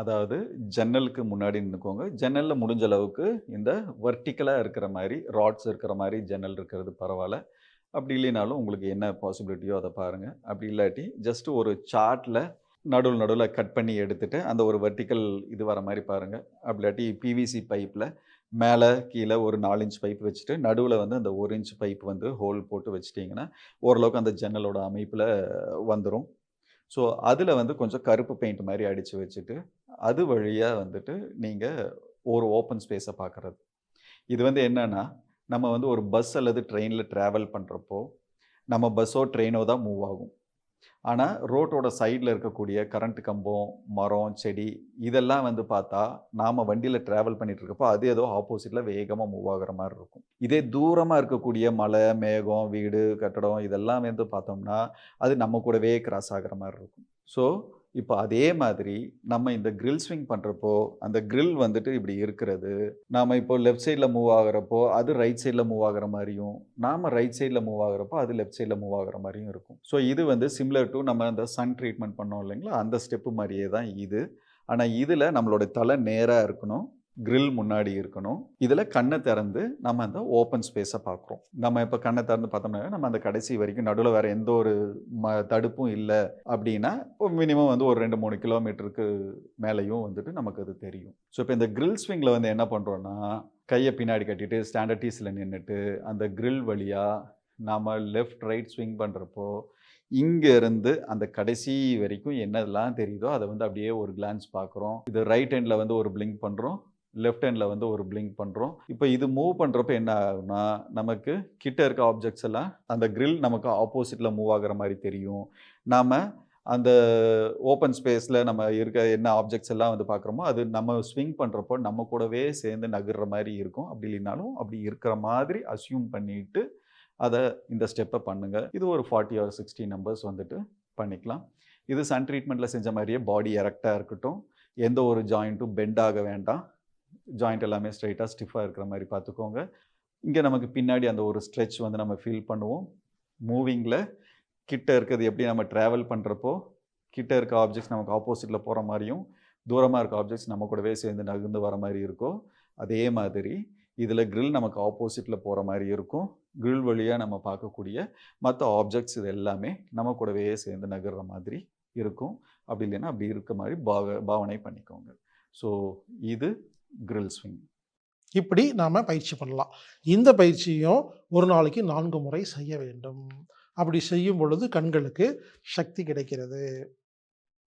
அதாவது ஜன்னலுக்கு முன்னாடி நின்றுக்கோங்க ஜன்னலில் முடிஞ்ச அளவுக்கு இந்த வர்டிக்கலாக இருக்கிற மாதிரி ராட்ஸ் இருக்கிற மாதிரி ஜன்னல் இருக்கிறது பரவாயில்ல. அப்படி இல்லைனாலும் உங்களுக்கு என்ன பாசிபிலிட்டியோ அதை பாருங்க. அப்படி இல்லாட்டி ஜஸ்ட் ஒரு சார்ட்டில் நடுவில் நடுவில் கட் பண்ணி எடுத்துகிட்டு அந்த ஒரு வர்டிக்கல் இது வர மாதிரி பாருங்கள் அப்படி இல்லாட்டி பிவிசி பைப்பில் மேலே கீழே ஒரு நாலு இன்ச் பைப் வச்சுட்டு, நடுவில் வந்து அந்த ஒரு இன்ச் பைப் வந்து ஹோல் போட்டு வச்சுட்டிங்கன்னா ஓரளவுக்கு அந்த ஜன்னலோட அமைப்பில் வந்துடும் ஸோ, அதில் வந்து கொஞ்சம் கருப்பு பெயிண்ட் மாதிரி அடித்து வச்சுட்டு, அது வழியாக வந்துட்டு நீங்கள் ஒரு ஓப்பன் ஸ்பேஸை பார்க்குறது இது வந்து என்னென்னா நம்ம வந்து ஒரு பஸ் அல்லது ட்ரெயினில் ட்ராவல் பண்ணுறப்போ நம்ம பஸ்ஸோ, ட்ரெயினோ தான் மூவ் ஆகும். ஆனால் ரோட்டோட சைடில் இருக்கக்கூடிய கரண்ட் கம்பம், மரம், செடி இதெல்லாம் வந்து பார்த்தா, நாம் வண்டியில் ட்ராவல் பண்ணிட்டு இருக்கப்போ, அது ஏதோ ஆப்போசிட்டில் வேகமாக மூவ் ஆகுற மாதிரி இருக்கும். இதே தூரமாக இருக்கக்கூடிய மலை, மேகம், வீடு, கட்டடம் இதெல்லாம் வந்து பார்த்தோம்னா, அது நம்ம கூடவே கிராஸ் ஆகிற மாதிரி இருக்கும். ஸோ, இப்போ அதே மாதிரி நம்ம இந்த கிரில் ஸ்விங் பண்ணுறப்போ அந்த கிரில் வந்துட்டு இப்படி இருக்கிறது, நாம் இப்போ லெஃப்ட் சைடில் மூவ் ஆகுறப்போ, அது ரைட் சைடில் மூவ் ஆகிற மாதிரியும் நாம ரைட் சைடில் மூவ் ஆகுறப்போ, அது லெஃப்ட் சைடில் மூவ் ஆகுற மாதிரியும் இருக்கும். ஸோ, இது வந்து சிம்லர் டூ நம்ம அந்த சன் ட்ரீட்மெண்ட் பண்ணோம் இல்லைங்களா? அந்த ஸ்டெப்பு மாதிரியே தான் இது. ஆனால் இதில் நம்மளோட தலை நேராக இருக்கணும். கிரில் முன்னாடி இருக்கணும். இதில் கண்ணை திறந்து நம்ம அந்த ஓப்பன் ஸ்பேஸை பார்க்குறோம். நம்ம இப்போ கண்ணை திறந்து பார்த்தோம்னா, நம்ம அந்த கடைசி வரைக்கும் நடுவில் வேறு எந்த ஒரு ம தடுப்பும் இல்லை அப்படின்னா, மினிமம் வந்து ஒரு 2, 3 கிலோமீட்டருக்கு மேலேயும் வந்துட்டு நமக்கு அது தெரியும். ஸோ, இப்போ இந்த கிரில் ஸ்விங்கில் வந்து என்ன பண்ணுறோன்னா கையை பின்னாடி கட்டிட்டு ஸ்டாண்டர்ட் டீஸில் நின்றுட்டு அந்த கிரில் வழியாக நாம் லெஃப்ட், ரைட் ஸ்விங் பண்ணுறப்போ இங்கேருந்து அந்த கடைசி வரைக்கும் என்னெல்லாம் தெரியுதோ, அதை வந்து அப்படியே ஒரு கிளான்ஸ் பார்க்குறோம். இது ரைட் ஹேண்டில் வந்து ஒரு பிளிங்க் பண்ணுறோம் லெஃப்ட் ஹேண்டில் வந்து ஒரு பிளிங்க் பண்ணுறோம் இப்போ இது மூவ் பண்ணுறப்ப என்ன ஆகும்னா, நமக்கு கிட்ட இருக்க ஆப்ஜெக்ட்ஸ் எல்லாம் அந்த கிரில் நமக்கு ஆப்போசிட்டில் மூவ் ஆகுற மாதிரி தெரியும். நாம் அந்த ஓப்பன் ஸ்பேஸில் நம்ம இருக்க என்ன ஆப்ஜெக்ட்ஸ் எல்லாம் வந்து பார்க்குறோமோ, அது நம்ம ஸ்விங் பண்ணுறப்போ நம்ம கூடவே சேர்ந்து நகர்ற மாதிரி இருக்கும். அப்படி இல்லைனாலும், அப்படி இருக்கிற மாதிரி அஸ்யூம் பண்ணிட்டு, அதை இந்த ஸ்டெப்பை பண்ணுங்கள் இது ஒரு 40 ஆர் 60 நம்பர்ஸ் வந்துட்டு பண்ணிக்கலாம். இது சன் ட்ரீட்மெண்ட்டில் செஞ்ச மாதிரியே பாடி எரக்டாக இருக்கட்டும். எந்த ஒரு ஜாயிண்ட்டும் பெண்ட் ஆக வேண்டாம். ஜாயிண்ட் எல்லாமே ஸ்ட்ரைட்டாக ஸ்டிஃபாக இருக்கிற மாதிரி பார்த்துக்கோங்க. இங்கே நமக்கு பின்னாடி அந்த ஒரு ஸ்ட்ரெச் வந்து நம்ம ஃபீல் பண்ணுவோம். மூவிங்கில் கிட்ட இருக்கிறது எப்படி நம்ம ட்ராவல் பண்ணுறப்போ கிட்ட இருக்க ஆப்ஜெக்ட்ஸ் நமக்கு ஆப்போசிட்டில் போகிற மாதிரியும் தூரமாக இருக்க ஆப்ஜெக்ட்ஸ் நம்ம கூடவே சேர்ந்து நகர்ந்து வர மாதிரி இருக்கோ, அதே மாதிரி இதில் க்ரில் நமக்கு ஆப்போசிட்டில் போகிற மாதிரி இருக்கும். க்ரில் வழியாக நம்ம பார்க்கக்கூடிய மற்ற ஆப்ஜெக்ட்ஸ் இது எல்லாமே நம்ம கூடவே சேர்ந்து நகர்ற மாதிரி இருக்கும். அப்படி இல்லைன்னா, அப்படி இருக்க மாதிரி பாவ பாவனை பண்ணிக்கோங்க. ஸோ, இது கிரில் ஸ்விங். இப்படி நாம் பயிற்சி பண்ணலாம். இந்த பயிற்சியும் ஒரு நாளைக்கு நான்கு முறை செய்ய வேண்டும். அப்படி செய்யும் பொழுது கண்களுக்கு சக்தி கிடைக்கிறது.